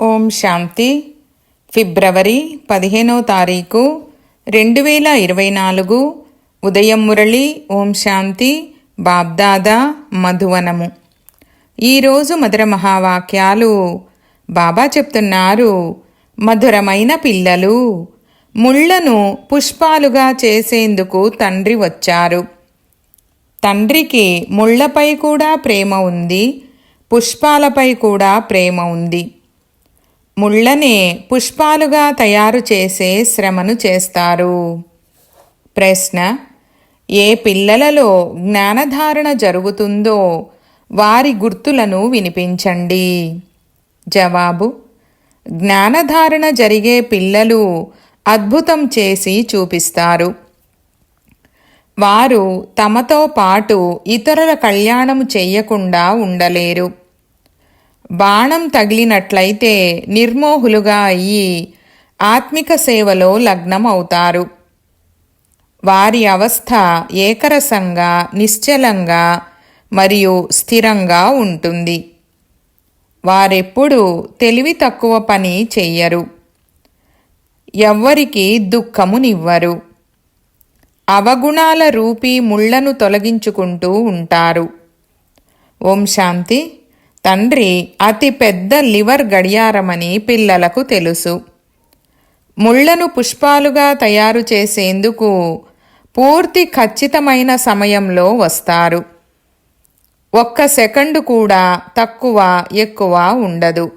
ఓం శాంతి. ఫిబ్రవరి పదిహేనో తారీఖు రెండు వేల ఇరవై నాలుగు ఉదయం మురళి ఓం శాంతి బాబ్దాదా మధువనము. ఈరోజు మధుర మహావాక్యాలు బాబా చెప్తున్నారు. మధురమైన పిల్లలు ముళ్ళను పుష్పాలుగా చేసేందుకు తండ్రి వచ్చారు. తండ్రికి ముళ్ళపై కూడా ప్రేమ ఉంది పుష్పాలపై కూడా ప్రేమ ఉంది. ముళ్ళనే పుష్పాలుగా తయారు చేసే శ్రమను చేస్తారు. ప్రశ్న ఏ పిల్లలలో జ్ఞానధారణ జరుగుతుందో వారి గుర్తులను వినిపించండి. జవాబు జ్ఞానధారణ జరిగే పిల్లలు అద్భుతం చేసి చూపిస్తారు. వారు తమతో పాటు ఇతరుల కళ్యాణము చెయ్యకుండా ఉండలేరు. బాణం తగిలినట్లయితే నిర్మోహులుగా అయ్యి ఆత్మిక సేవలో లగ్నం అవుతారు వారి అవస్థ ఏకరసంగా నిశ్చలంగా మరియు స్థిరంగా ఉంటుంది. వారెప్పుడూ తెలివి తక్కువ పని చెయ్యరు. ఎవ్వరికి దుఃఖమునివ్వరు. అవగుణాల రూపీ ముళ్ళను తొలగించుకుంటూ ఉంటారు. ఓం శాంతి. తండ్రి అతి పెద్ద లివర్ గడియారమని పిల్లలకు తెలుసు. ముళ్ళను పుష్పాలుగా తయారు చేసేందుకు పూర్తి ఖచ్చితమైన సమయంలో వస్తారు. ఒక్క సెకండు కూడా తక్కువ ఎక్కువ ఉండదు.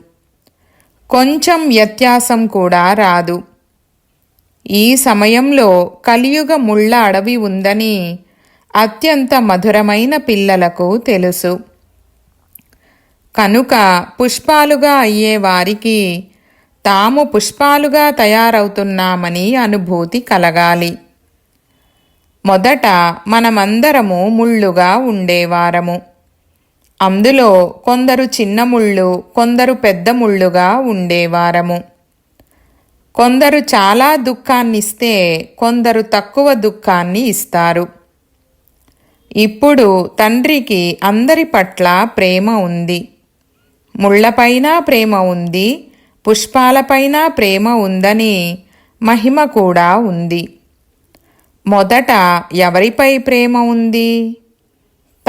కొంచెం వ్యత్యాసం కూడా రాదు. ఈ సమయంలో కలియుగ ముళ్ళ అడవి ఉందని అత్యంత మధురమైన పిల్లలకు తెలుసు. కనుక పుష్పాలుగా అయ్యే వారికి తాము పుష్పాలుగా తయారవుతున్నామని అనుభూతి కలగాలి. మొదట మనమందరము ముళ్ళుగా ఉండేవారము. అందులో కొందరు చిన్న ముళ్ళు కొందరు పెద్ద ముళ్ళుగా ఉండేవారము. కొందరు చాలా దుఃఖాన్నిస్తే కొందరు తక్కువ దుఃఖాన్ని ఇస్తారు. ఇప్పుడు తండ్రికి అందరి పట్ల ప్రేమ ఉంది. ముళ్ళపైన ప్రేమ ఉంది పుష్పాలపైన ప్రేమ ఉందని మహిమ కూడా ఉంది. మొదట ఎవరిపై ప్రేమ ఉంది?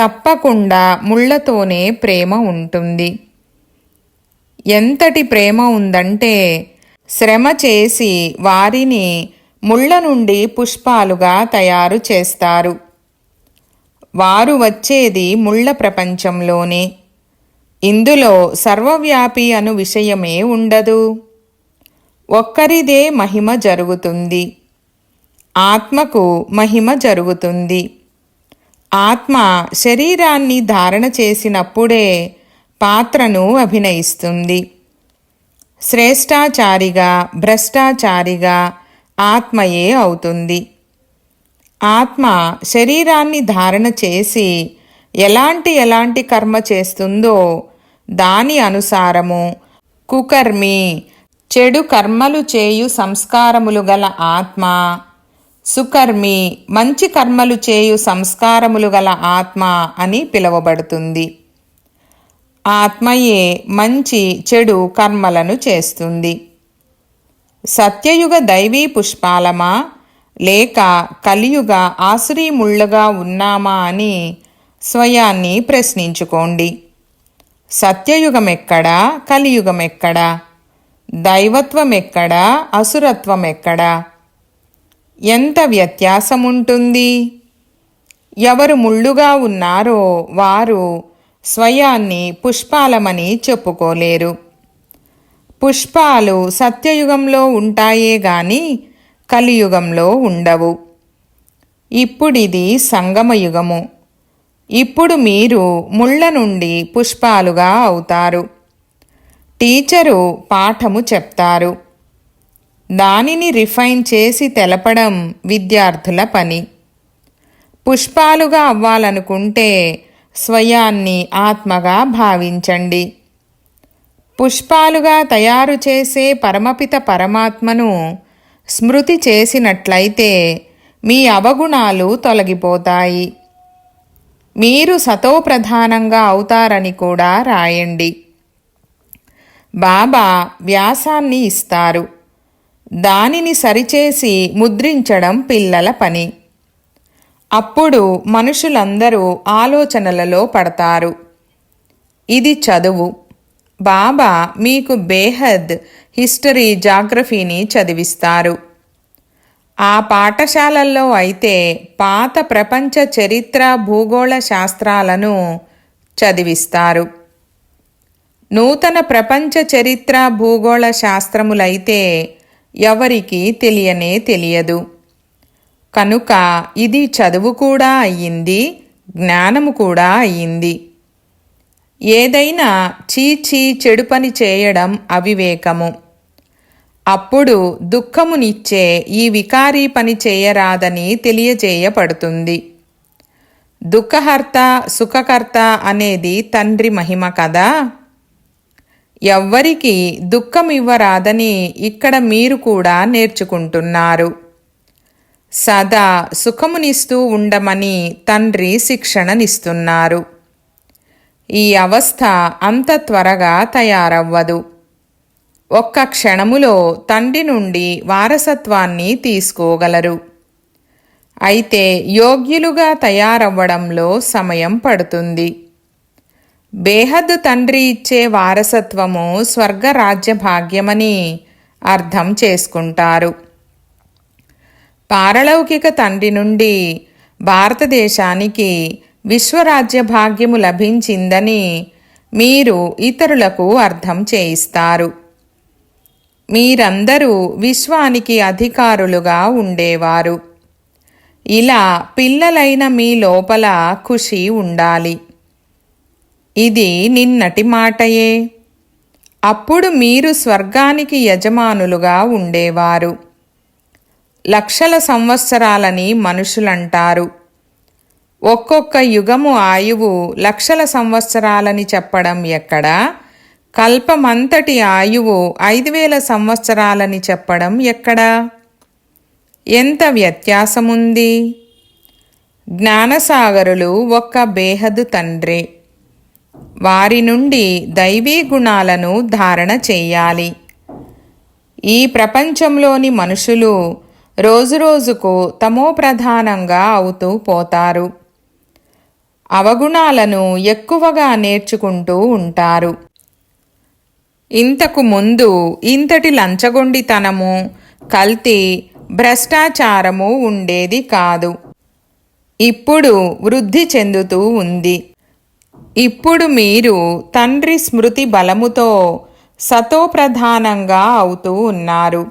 తప్పకుండా ముళ్ళతోనే ప్రేమ ఉంటుంది. ఎంతటి ప్రేమ ఉందంటే శ్రమ చేసి వారిని ముళ్ళ నుండి పుష్పాలుగా తయారు చేస్తారు. వారు వచ్చేది ముళ్ళ ప్రపంచంలోనే. ఇందులో సర్వవ్యాపి అను విషయమే ఉండదు. ఒక్కరిదే మహిమ జరుగుతుంది. ఆత్మకు మహిమ జరుగుతుంది. ఆత్మ శరీరాన్ని ధారణ చేసినప్పుడే పాత్రను అభినయిస్తుంది. శ్రేష్టాచారిగా భ్రష్టాచారిగా ఆత్మయే అవుతుంది. ఆత్మ శరీరాన్ని ధారణ చేసి ఎలాంటి ఎలాంటి కర్మ చేస్తుందో దాని అనుసారము. కుకర్మి చెడు కర్మలు చేయు సంస్కారములు గల ఆత్మ. సుకర్మి మంచి కర్మలు చేయు సంస్కారములు గల ఆత్మ అని పిలువబడుతుంది. ఆత్మయే మంచి చెడు కర్మలను చేస్తుంది. సత్యయుగ దైవీ పుష్పాలమా? లేక కలియుగ ఆసురీ ముళ్ళుగా ఉన్నామా అని స్వయాన్ని ప్రశ్నించుకోండి. సత్యయుగం ఎక్కడా కలియుగం ఎక్కడా దైవత్వం ఎక్కడా అసురత్వం ఎక్కడా ఎంత వ్యత్యాసం ఉంటుంది ఎవరు ముళ్ళుగా ఉన్నారో వారు స్వయాన్ని పుష్పాలమని చెప్పుకోలేరు. పుష్పాలు సత్యయుగంలో ఉంటాయే గాని కలియుగంలో ఉండవు. ఇప్పుడిది సంగమయుగము. ఇప్పుడు మీరు ముళ్ళ నుండి పుష్పాలుగా అవుతారు. టీచరు పాఠము చెప్తారు. దానిని రిఫైన్ చేసి తెలపడం విద్యార్థుల పని. పుష్పాలుగా అవ్వాలనుకుంటే స్వయాన్ని ఆత్మగా భావించండి. పుష్పాలుగా తయారు చేసే పరమపిత పరమాత్మను స్మృతి చేసినట్లయితే మీ అవగుణాలు తొలగిపోతాయి. మీరు సతోప్రధానంగా అవుతారని కూడా రాయండి. బాబా వ్యాసాన్ని ఇస్తారు. దానిని సరిచేసి ముద్రించడం పిల్లల పని. అప్పుడు మనుషులందరూ ఆలోచనలలో పడతారు. ఇది చదువు. బాబా మీకు బేహద్ హిస్టరీ జాగ్రఫీని చదివిస్తారు. ఆ పాఠశాలల్లో అయితే పాత ప్రపంచ చరిత్ర భూగోళ శాస్త్రాలను చదివిస్తారు. నూతన ప్రపంచ చరిత్ర భూగోళ శాస్త్రములైతే ఎవరికి తెలియనే తెలియదు. కనుక ఇది చదువు కూడా అయ్యింది జ్ఞానము కూడా అయ్యింది. ఏదైనా చీచీ చెడు పని చేయడం అవివేకము. అప్పుడు దుఃఖమునిచ్చే ఈ వికారీ పని చేయరాదని తెలియజేయబడుతుంది. దుఃఖహర్త సుఖకర్త అనేది తండ్రి మహిమ కదా? ఎవ్వరికి దుఃఖం ఇవ్వరాదని ఇక్కడ మీరు కూడా నేర్చుకుంటున్నారు. సదా సుఖమునిస్తూ ఉండమని తండ్రి శిక్షణనిస్తున్నారు. ఈ అవస్థ అంత త్వరగా తయారవ్వదు. ఒక్క క్షణములో తండ్రి నుండి వారసత్వాన్ని తీసుకోగలరు. అయితే యోగ్యులుగా తయారవ్వడంలో సమయం పడుతుంది. బేహద్ తండ్రి ఇచ్చే వారసత్వము స్వర్గరాజ్య భాగ్యమని అర్థం చేసుకుంటారు. పారలౌకిక తండ్రి నుండి భారతదేశానికి విశ్వరాజ్య భాగ్యము లభించిందని మీరు ఇతరులకు అర్థం చేయిస్తారు. మీరందరూ విశ్వానికి అధికారులుగా ఉండేవారు. ఇలా పిల్లలైన మీ లోపల ఖుషి ఉండాలి. ఇది నిన్నటి మాటయే. అప్పుడు మీరు స్వర్గానికి యజమానులుగా ఉండేవారు. లక్షల సంవత్సరాలని మనుషులంటారు. ఒక్కొక్క యుగము ఆయువు లక్షల సంవత్సరాలని చెప్పడం ఎక్కడా? కల్పమంతటి ఆయువు ఐదు వేల సంవత్సరాలని చెప్పడం ఎక్కడా? ఎంత వ్యత్యాసముంది? జ్ఞానసాగరులు ఒక్క బేహదు తండ్రే. వారి నుండి దైవీ గుణాలను ధారణ చేయాలి. ఈ ప్రపంచంలోని మనుషులు రోజురోజుకు తమో ప్రధానంగా అవుతూ పోతారు. అవగుణాలను ఎక్కువగా నేర్చుకుంటూ ఉంటారు. ఇంతకు ముందు ఇంతటి లంచగొండితనము కల్తీ భ్రష్టాచారము ఉండేది కాదు. ఇప్పుడు వృద్ధి చెందుతూ ఉంది. ఇప్పుడు మీరు తండ్రి స్మృతి బలముతో సతోప్రధానంగా అవుతూ ఉన్నారు.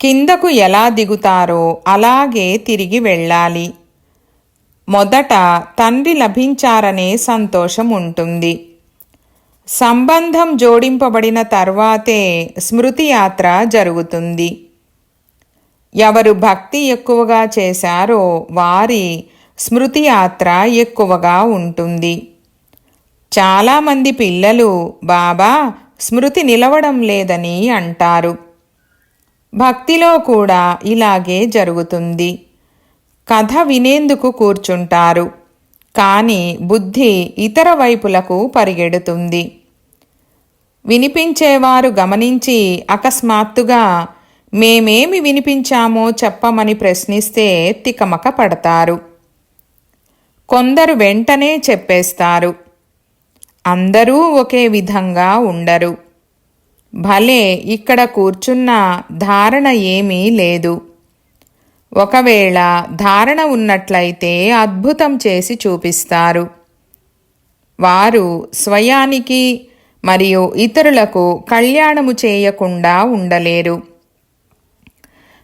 కిందకు ఎలా దిగుతారో అలాగే తిరిగి వెళ్ళాలి. మొదట తండ్రి లభించారనే సంతోషం ఉంటుంది సంబంధం జోడింపబడిన తర్వాతే స్మృతి యాత్ర జరుగుతుంది. ఎవరు భక్తి ఎక్కువగా చేశారో వారి స్మృతి యాత్ర ఎక్కువగా ఉంటుంది. చాలామంది పిల్లలు బాబా స్మృతి నిలవడం లేదని అంటారు. భక్తిలో కూడా ఇలాగే జరుగుతుంది. కథ వినేందుకు కూర్చుంటారు. కానీ బుద్ధి ఇతర వైపులకు పరిగెడుతుంది. వినిపించేవారు గమనించి అకస్మాత్తుగా మేమేమి వినిపించామో చెప్పమని ప్రశ్నిస్తే తికమక పడతారు. కొందరు వెంటనే చెప్పేస్తారు. అందరూ ఒకే విధంగా ఉండరు. భలే ఇక్కడ కూర్చున్న ధారణ ఏమీ లేదు. ఒకవేళ ధారణ ఉన్నట్లయితే అద్భుతం చేసి చూపిస్తారు. వారు స్వయానికి మరియు ఇతరులకు కళ్యాణము చేయకుండా ఉండలేరు.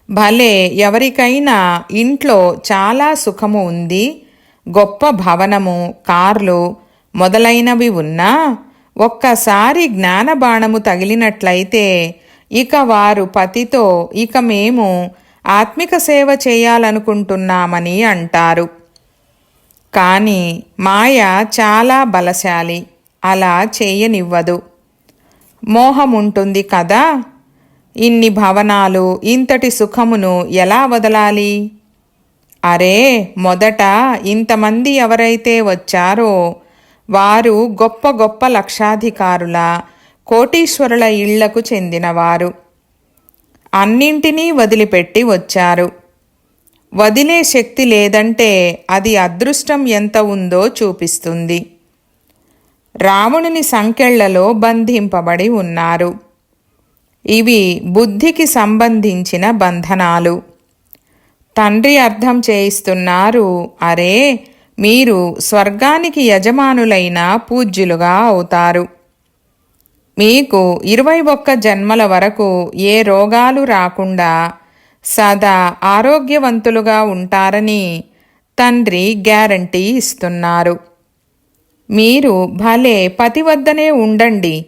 భలే ఎవరికైనా ఇంట్లో చాలా సుఖము ఉంది. గొప్ప భవనము కార్లు మొదలైనవి ఉన్నా ఒక్కసారి జ్ఞానబాణము తగిలినట్లయితే ఇక వారు పతితో ఇక మేము ఆత్మిక సేవ చేయాలనుకుంటున్నామని అంటారు. కానీ మాయ చాలా బలశాలి. అలా చేయనివ్వదు. మోహం ఉంటుంది కదా? ఇన్ని భవనాలు ఇంతటి సుఖమును ఎలా వదలాలి? అరే మొదట ఇంతమంది ఎవరైతే వచ్చారో వారు గొప్ప గొప్ప లక్షాధికారుల కోటీశ్వరుల ఇళ్ళకు చెందినవారు. అన్నింటినీ వదిలిపెట్టి వచ్చారు. వదిలే శక్తి లేదంటే అది అదృష్టం ఎంత ఉందో చూపిస్తుంది. రావణుని సంకెళ్ళలో బంధింపబడి ఉన్నారు. ఇవి బుద్ధికి సంబంధించిన బంధనాలు. తండ్రి అర్థం చేయిస్తున్నారు అరే మీరు స్వర్గానికి యజమానులైన పూజ్యులుగా అవుతారు. మీకు ఇరవై ఒక్క జన్మల వరకు ఏ రోగాలు రాకుండా సదా ఆరోగ్యవంతులుగా ఉంటారని తండ్రి గ్యారంటీ ఇస్తున్నారు. మీరు భలే పతి వద్దనే ఉండండి.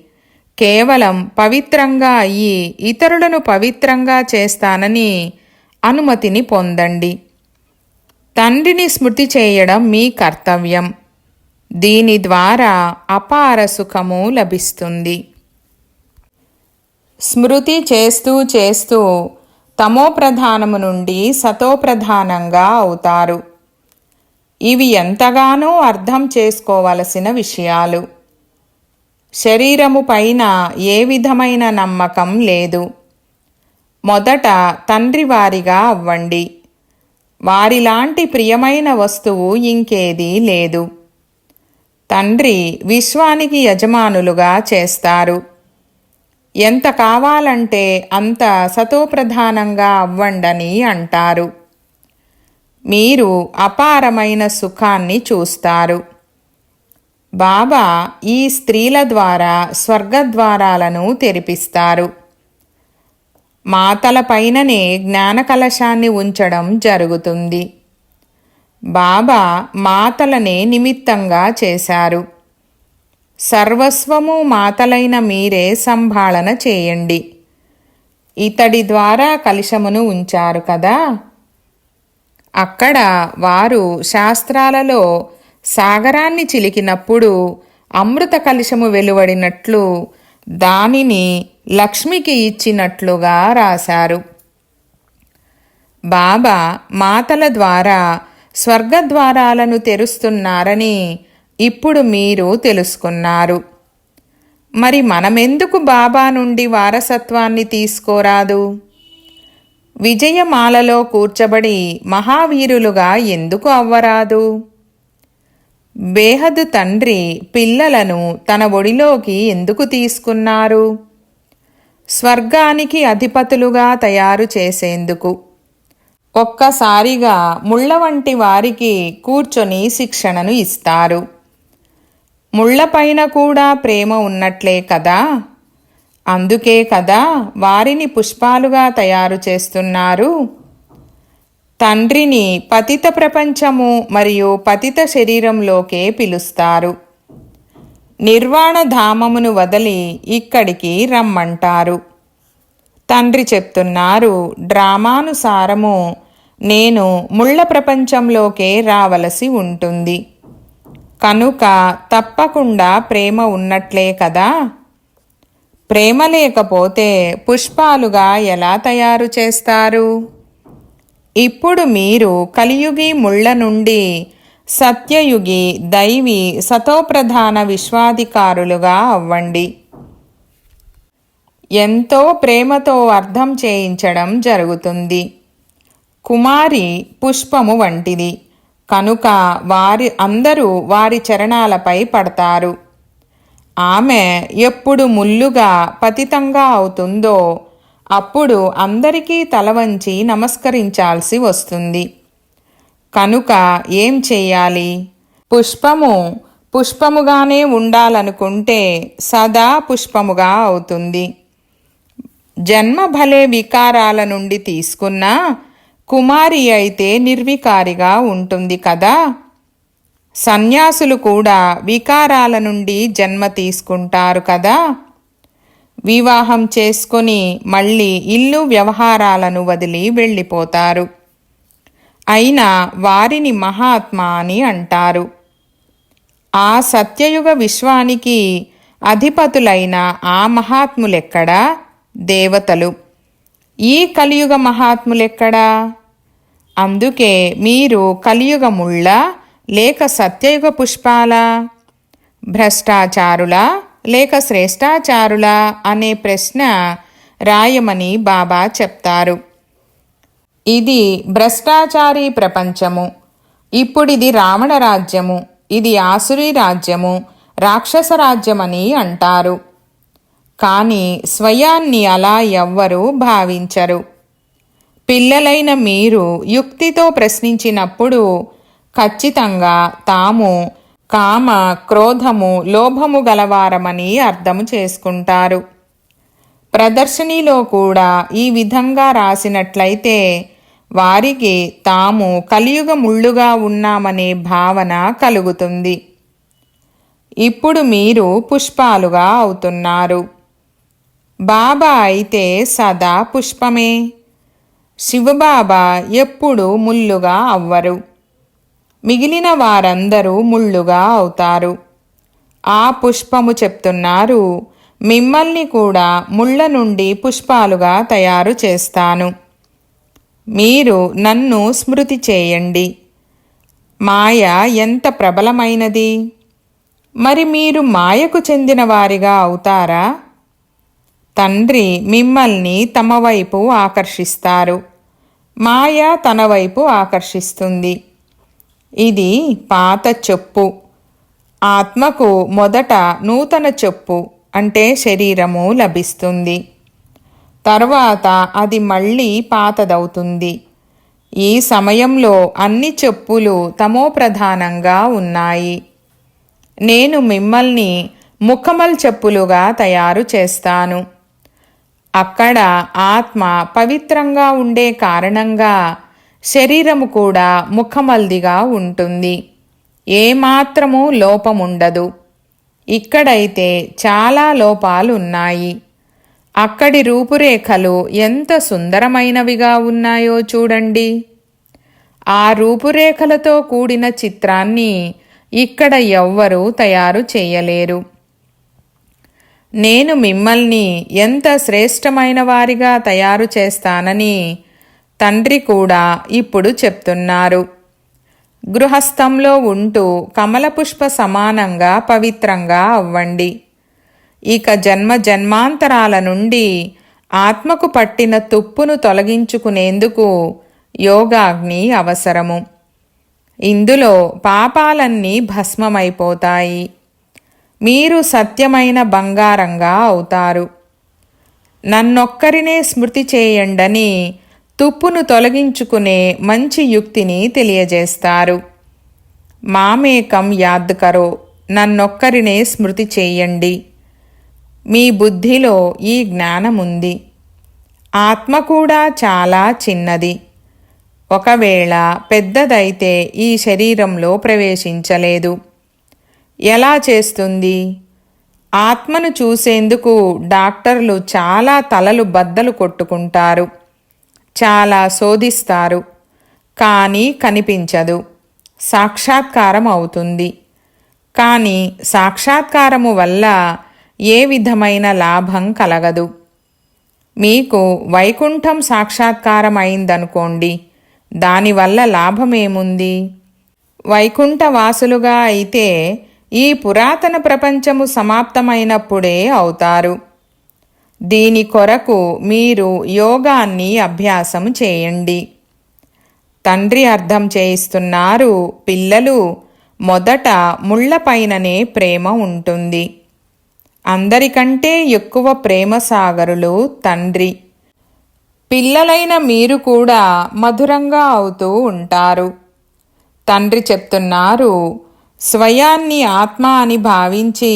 కేవలం పవిత్రంగా అయ్యి ఇతరులను పవిత్రంగా చేస్తానని అనుమతిని పొందండి. తండ్రిని స్మృతి చేయడం మీ కర్తవ్యం. దీని ద్వారా అపార సుఖము లభిస్తుంది. స్మృతి చేస్తూ చేస్తూ తమోప్రధానము నుండి సతోప్రధానంగా అవుతారు. ఇవి ఎంతగానో అర్థం చేసుకోవలసిన విషయాలు. శరీరము పైన ఏ విధమైన నమ్మకం లేదు. మొదట తండ్రి వారిగా అవ్వండి. వారిలాంటి ప్రియమైన వస్తువు ఇంకేదీ లేదు. తండ్రి విశ్వానికి యజమానులుగా చేస్తారు. ఎంత కావాలంటే అంత సతోప్రధానంగా అవ్వండని అంటారు. మీరు అపారమైన సుఖాన్ని చూస్తారు. బాబా ఈ స్త్రీల ద్వారా స్వర్గద్వారాలను తెరిపిస్తారు. మాతల పైననే జ్ఞాన కలశాన్ని ఉంచడం జరుగుతుంది. బాబా మాతలనే నిమిత్తంగా చేశారు. సర్వస్వము మాతలైన మీరే సంభాళన చేయండి. ఇతడి ద్వారా కలుషమును ఉంచారు కదా? అక్కడ వారు శాస్త్రాలలో సాగరాన్ని చిలికినప్పుడు అమృత కలశము వెలువడినట్లు దానిని లక్ష్మికి ఇచ్చినట్లుగా రాశారు. బాబా మాతల ద్వారా స్వర్గద్వారాలను తెరుస్తున్నారని ఇప్పుడు మీరు తెలుసుకున్నారు. మరి మనమెందుకు బాబా నుండి వారసత్వాన్ని తీసుకోరాదు? విజయమాలలో కూర్చబడి మహావీరులుగా ఎందుకు అవ్వరాదు? బేహదు తండ్రి పిల్లలను తన ఒడిలోకి ఎందుకు తీసుకున్నారు? స్వర్గానికి అధిపతులుగా తయారు చేసేందుకు. ఒక్కసారిగా ముళ్ళ వంటి వారికి కూర్చొని శిక్షణను ఇస్తారు. ముళ్ళపైన కూడా ప్రేమ ఉన్నట్లే కదా? అందుకే కదా వారిని పుష్పాలుగా తయారు చేస్తున్నారు. తండ్రిని పతిత ప్రపంచము మరియు పతిత శరీరంలోకే పిలుస్తారు. నిర్వాణ ధామమును వదిలి ఇక్కడికి రమ్మంటారు. తండ్రి చెప్తున్నారు డ్రామానుసారము నేను ముళ్ళ ప్రపంచంలోకే రావలసి ఉంటుంది. కనుక తప్పకుండా ప్రేమ ఉన్నట్లే కదా? ప్రేమ లేకపోతే పుష్పాలుగా ఎలా తయారు చేస్తారు? ఇప్పుడు మీరు కలియుగి ముళ్ళ నుండి సత్యయుగి దైవి సతోప్రధాన విశ్వాధికారులుగా అవ్వండి. ఎంతో ప్రేమతో అర్థం చేయించడం జరుగుతుంది. కుమారి పుష్పము వంటిది. కనుక వారి అందరూ వారి చరణాలపై పడతారు. ఆమె ఎప్పుడు ముల్లుగా పతితంగా అవుతుందో అప్పుడు అందరికీ తల వంచి నమస్కరించాల్సి వస్తుంది. కనుక ఏం చెయ్యాలి పుష్పము పుష్పముగానే ఉండాలనుకుంటే సదా పుష్పముగా అవుతుంది. జన్మ భలే వికారాల నుండి తీసుకున్నా కుమారి అయితే నిర్వికారిగా ఉంటుంది కదా? సన్యాసులు కూడా వికారాల నుండి జన్మ తీసుకుంటారు కదా? వివాహం చేసుకొని మళ్ళీ ఇల్లు వ్యవహారాలను వదిలి వెళ్ళిపోతారు. అయినా వారిని మహాత్మ అని అంటారు. ఆ సత్యయుగ విశ్వానికి అధిపతులైన ఆ మహాత్ములెక్కడా? దేవతలు. ఈ కలియుగ మహాత్ములెక్కడా? అందుకే మీరు కలియుగముళ్ళ లేక సత్యయుగ పుష్పాల? భ్రష్టాచారుల? లేక శ్రేష్టాచారుల? అనే ప్రశ్న రాయమని బాబా చెప్తారు. ఇది భ్రష్టాచారి ప్రపంచము. ఇప్పుడిది రావణ రాజ్యము. ఇది ఆసురి రాజ్యము. రాక్షస రాజ్యమని అంటారు. కానీ స్వయాన్ని అలా ఎవ్వరూ భావించరు. పిల్లలైన మీరు యుక్తితో ప్రశ్నించినప్పుడు ఖచ్చితంగా తాము కామ క్రోధము లోభము గలవారమని అర్థము చేసుకుంటారు. ప్రదర్శనీలో కూడా ఈ విధంగా రాసినట్లయితే వారికి తాము కలియుగ ముళ్ళుగా ఉన్నామనే భావన కలుగుతుంది. ఇప్పుడు మీరు పుష్పాలుగా అవుతున్నారు. బాబా అయితే సదా పుష్పమే. శివబాబా ఎప్పుడు ముల్లుగా అవ్వరు. మిగిలిన వారందరూ ముళ్ళుగా అవుతారు. ఆ పుష్పము చెప్తున్నారు మిమ్మల్ని కూడా ముళ్ళ నుండి పుష్పాలుగా తయారు చేస్తాను. మీరు నన్ను స్మృతి చేయండి. మాయ ఎంత ప్రబలమైనది! మరి మీరు మాయకు చెందిన వారిగా అవుతారా? తండ్రి మిమ్మల్ని తమ వైపు ఆకర్షిస్తారు. మాయ తన వైపు ఆకర్షిస్తుంది. ఇది పాత చెప్పు. ఆత్మకు మొదట నూతన చెప్పు అంటే శరీరము లభిస్తుంది. తర్వాత అది మళ్ళీ పాతదవుతుంది. ఈ సమయంలో అన్ని చెప్పులు తమో ప్రధానంగా ఉన్నాయి. నేను మిమ్మల్ని ముఖమల్ చెప్పులుగా తయారు చేస్తాను. అక్కడ ఆత్మ పవిత్రంగా ఉండే కారణంగా శరీరము కూడా ముఖమల్దిగా ఉంటుంది. ఏమాత్రము లోపముండదు. ఇక్కడైతే చాలా లోపాలు ఉన్నాయి అక్కడి రూపురేఖలు ఎంత సుందరమైనవిగా ఉన్నాయో చూడండి. ఆ రూపురేఖలతో కూడిన చిత్రాన్ని ఇక్కడ ఎవ్వరూ తయారు చేయలేరు. నేను మిమ్మల్ని ఎంత శ్రేష్టమైన వారిగా తయారు చేస్తానని తండ్రి కూడా ఇప్పుడు చెప్తున్నారు. గృహస్థంలో ఉంటూ కమలపుష్ప సమానంగా పవిత్రంగా అవ్వండి. ఇక జన్మ జన్మాంతరాల నుండి ఆత్మకు పట్టిన తుప్పును తొలగించుకునేందుకు యోగాగ్ని అవసరము. ఇందులో పాపాలన్నీ భస్మమైపోతాయి. మీరు సత్యమైన బంగారంగా అవుతారు. నన్నొక్కరినే స్మృతి చేయండని తుప్పును తొలగించుకునే మంచి యుక్తిని తెలియజేస్తారు. మామేకం యాద్ కరో నన్నొక్కరినే స్మృతి చేయండి. మీ బుద్ధిలో ఈ జ్ఞానముంది. ఆత్మ కూడా చాలా చిన్నది. ఒకవేళ పెద్దదైతే ఈ శరీరంలో ప్రవేశించలేదు. ఎలా చేస్తుంది? ఆత్మను చూసేందుకు డాక్టర్లు చాలా తలలు బద్దలు కొట్టుకుంటారు. చాలా శోధిస్తారు కానీ కనిపించదు. సాక్షాత్కారం అవుతుంది. కానీ సాక్షాత్కారము వల్ల ఏ విధమైన లాభం కలగదు. మీకు వైకుంఠం సాక్షాత్కారం అయిందనుకోండి దానివల్ల లాభమేముంది? వైకుంఠవాసులుగా అయితే ఈ పురాతన ప్రపంచము సమాప్తమైనప్పుడే అవుతారు. దీని కొరకు మీరు యోగాన్ని అభ్యాసం చేయండి. తండ్రి అర్థం చేయిస్తున్నారు పిల్లలు మొదట ముళ్ళపైననే ప్రేమ ఉంటుంది. అందరికంటే ఎక్కువ ప్రేమ సాగరులు తండ్రి. పిల్లలైన మీరు కూడా మధురంగా అవుతూ ఉంటారు. తండ్రి చెప్తున్నారు స్వయాన్ని ఆత్మ అని భావించి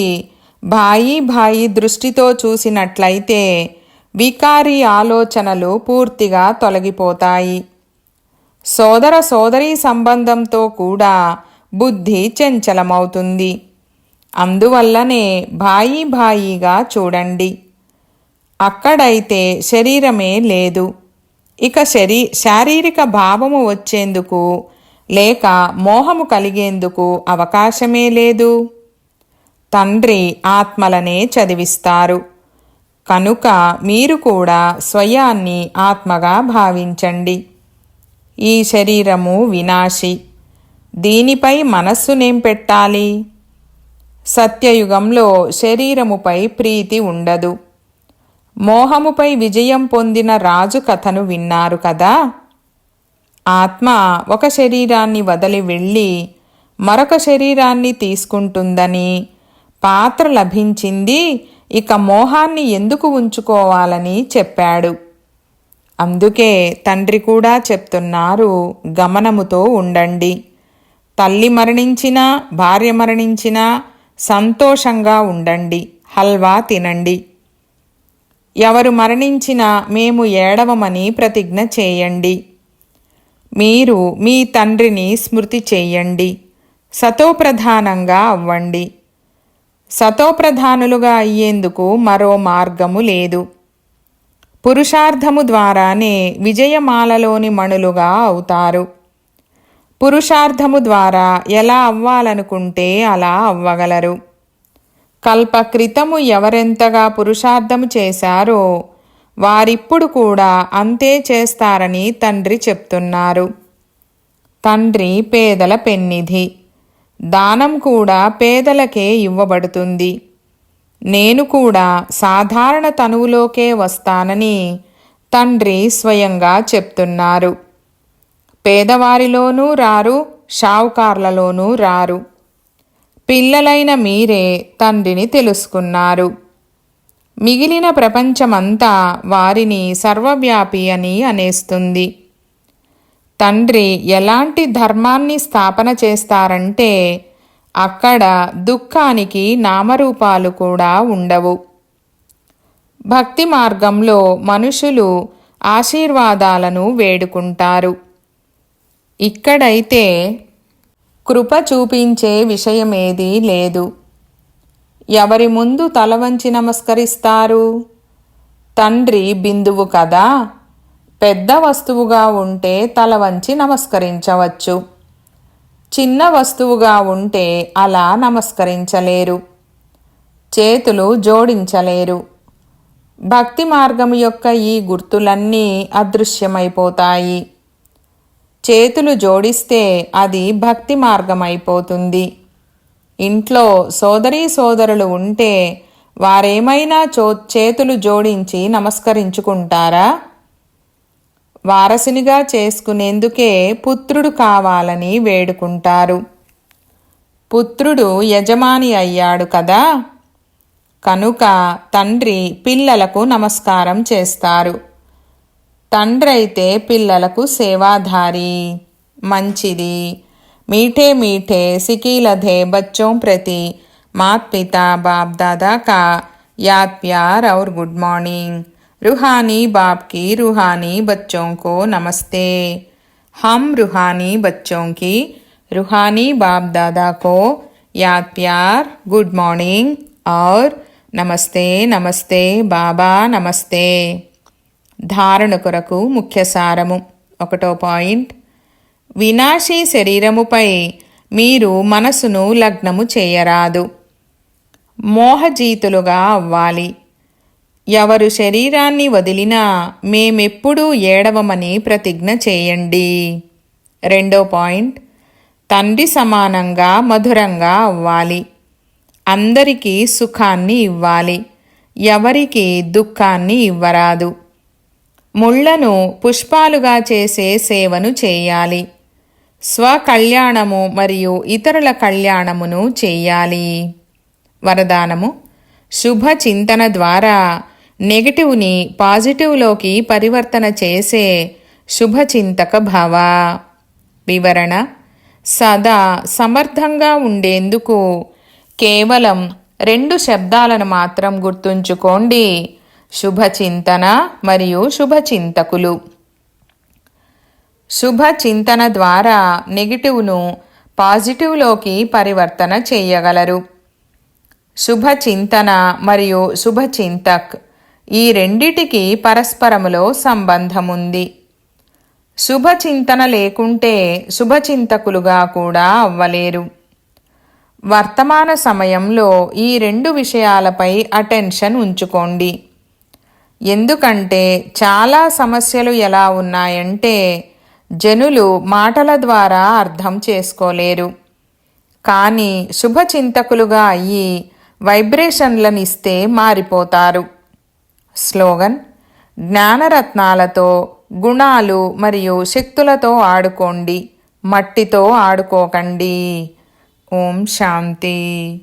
భాయి భాయి దృష్టితో చూసినట్లయితే వికారి ఆలోచనలు పూర్తిగా తొలగిపోతాయి. సోదర సోదరీ సంబంధంతో కూడా బుద్ధి చెంచలమవుతుంది. అందువల్లనే భాయి భాయిగా చూడండి. అక్కడైతే శరీరమే లేదు. ఇక శరీ శారీరక భావము వచ్చేందుకు లేక మోహము కలిగేందుకు అవకాశమే లేదు. తండ్రి ఆత్మలనే చదివిస్తారు. కనుక మీరు కూడా స్వయాన్ని ఆత్మగా భావించండి. ఈ శరీరము వినాశి. దీనిపై మనస్సునేం పెట్టాలి. సత్యయుగంలో శరీరముపై ప్రీతి ఉండదు. మోహముపై విజయం పొందిన రాజు కథను విన్నారు కదా? ఆత్మ ఒక శరీరాన్ని వదిలి వెళ్ళి మరొక శరీరాన్ని తీసుకుంటుందని పాత్ర లభించింది ఇక మోహాన్ని ఎందుకు ఉంచుకోవాలని చెప్పాడు. అందుకే తండ్రి కూడా చెప్తున్నారు గమనముతో ఉండండి. తల్లి మరణించినా భార్య మరణించినా సంతోషంగా ఉండండి హల్వా తినండి. ఎవరు మరణించినా మేము ఏడవమని ప్రతిజ్ఞ చేయండి. మీరు మీ తండ్రిని స్మృతి చేయండి. సతోప్రధానంగా అవ్వండి. సతోప్రధానులుగా అయ్యేందుకు మరో మార్గము లేదు. పురుషార్థము ద్వారానే విజయమాలలోని మణులుగా అవుతారు. పురుషార్థము ద్వారా ఎలా అవ్వాలనుకుంటే అలా అవ్వగలరు. కల్పక్రితము ఎవరెంతగా పురుషార్థము చేశారో వారిప్పుడు కూడా అంతే చేస్తారని తండ్రి చెప్తున్నారు. తండ్రి పేదల పెన్నిధి. దానం కూడా పేదలకే ఇవ్వబడుతుంది. నేను కూడా సాధారణ తనువులోకే వస్తానని తండ్రి స్వయంగా చెప్తున్నారు. పేదవారిలోనూ రారు షావుకార్లలోనూ రారు. పిల్లలైన మీరే తండ్రిని తెలుసుకున్నారు. మిగిలిన ప్రపంచమంతా వారిని సర్వవ్యాపి అని అనేస్తుంది. తండ్రి ఎలాంటి ధర్మాన్ని స్థాపన చేస్తారంటే అక్కడ దుఃఖానికి నామరూపాలు కూడా ఉండవు. భక్తి మార్గంలో మనుషులు ఆశీర్వాదాలను వేడుకుంటారు. ఇక్కడైతే కృప చూపించే విషయమేదీ లేదు. ఎవరి ముందు తల వంచి నమస్కరిస్తారు? తండ్రి బిందువు కదా. పెద్ద వస్తువుగా ఉంటే తల వంచి నమస్కరించవచ్చు. చిన్న వస్తువుగా ఉంటే అలా నమస్కరించలేరు. చేతులు జోడించలేరు. భక్తి మార్గం యొక్క ఈ గుర్తులన్నీ అదృశ్యమైపోతాయి. చేతులు జోడిస్తే అది భక్తి మార్గం అయిపోతుంది ఇంట్లో సోదరీ సోదరులు ఉంటే వారేమైనా చో చేతులు జోడించి నమస్కరించుకుంటారా? వారసునిగా చేసుకునేందుకే పుత్రుడు కావాలని వేడుకుంటారు. పుత్రుడు యజమాని అయ్యాడు కదా. కనుక తండ్రి పిల్లలకు నమస్కారం చేస్తారు. తండ్రైతే పిల్లలకు సేవాధారి. మంచిది. మీఠే మీఠే సికీలధే బచ్చోం ప్రతి. మాత్ పిత బాప్ దాదా కా ఔర్ గుడ్ మార్నింగ్. रूहानी बाप की रूहानी बच्चों को नमस्ते हम रूहानी बच्चों की रूहानी बाप दादा को याद प्यार गुड मॉर्निंग और నమస్తే నమస్తే బాబా నమస్తే ధారణ కొరకు ముఖ్య సారము ఒకటో పాయింట్ వినాశీ శరీరముపై మీరు మనసును లగ్నము చేయరాదు మోహజీతులుగా అవ్వాలి ఎవరు శరీరాన్ని వదిలినా మేమెప్పుడూ ఏడవమని ప్రతిజ్ఞ చేయండి. రెండో పాయింట్ తండ్రి సమానంగా మధురంగా అవ్వాలి. అందరికీ సుఖాన్ని ఇవ్వాలి. ఎవరికి దుఃఖాన్ని ఇవ్వరాదు. ముళ్ళను పుష్పాలుగా చేసే సేవను చేయాలి. స్వకళ్యాణము మరియు ఇతరుల కళ్యాణమును చేయాలి. వరదానము శుభ చింతన ద్వారా నెగటివ్ని పాజిటివ్లోకి పరివర్తన చేసే శుభచింతక భావ. వివరణ సదా సమర్థంగా ఉండేందుకు కేవలం రెండు శబ్దాలను మాత్రం గుర్తుంచుకోండి. శుభచింతన మరియు శుభచింతకులు. శుభ చింతన ద్వారా నెగిటివ్ను పాజిటివ్లోకి పరివర్తన చేయగలరు. శుభ చింతన మరియు శుభచింతక్ ఈ రెండిటికి పరస్పరములో సంబంధం ఉంది శుభచింతన లేకుంటే శుభచింతకులుగా కూడా అవ్వలేరు. వర్తమాన సమయంలో ఈ రెండు విషయాలపై అటెన్షన్ ఉంచుకోండి. ఎందుకంటే చాలా సమస్యలు ఎలా ఉన్నాయంటే జనులు మాటల ద్వారా అర్థం చేసుకోలేరు. కానీ శుభచింతకులుగా అయ్యి వైబ్రేషన్లను ఇస్తే మారిపోతారు. స్లోగన్. జ్ఞానరత్నాలతో గుణాలు మరియు శక్తులతో ఆడుకోండి. మట్టితో ఆడుకోకండి. ఓం శాంతి.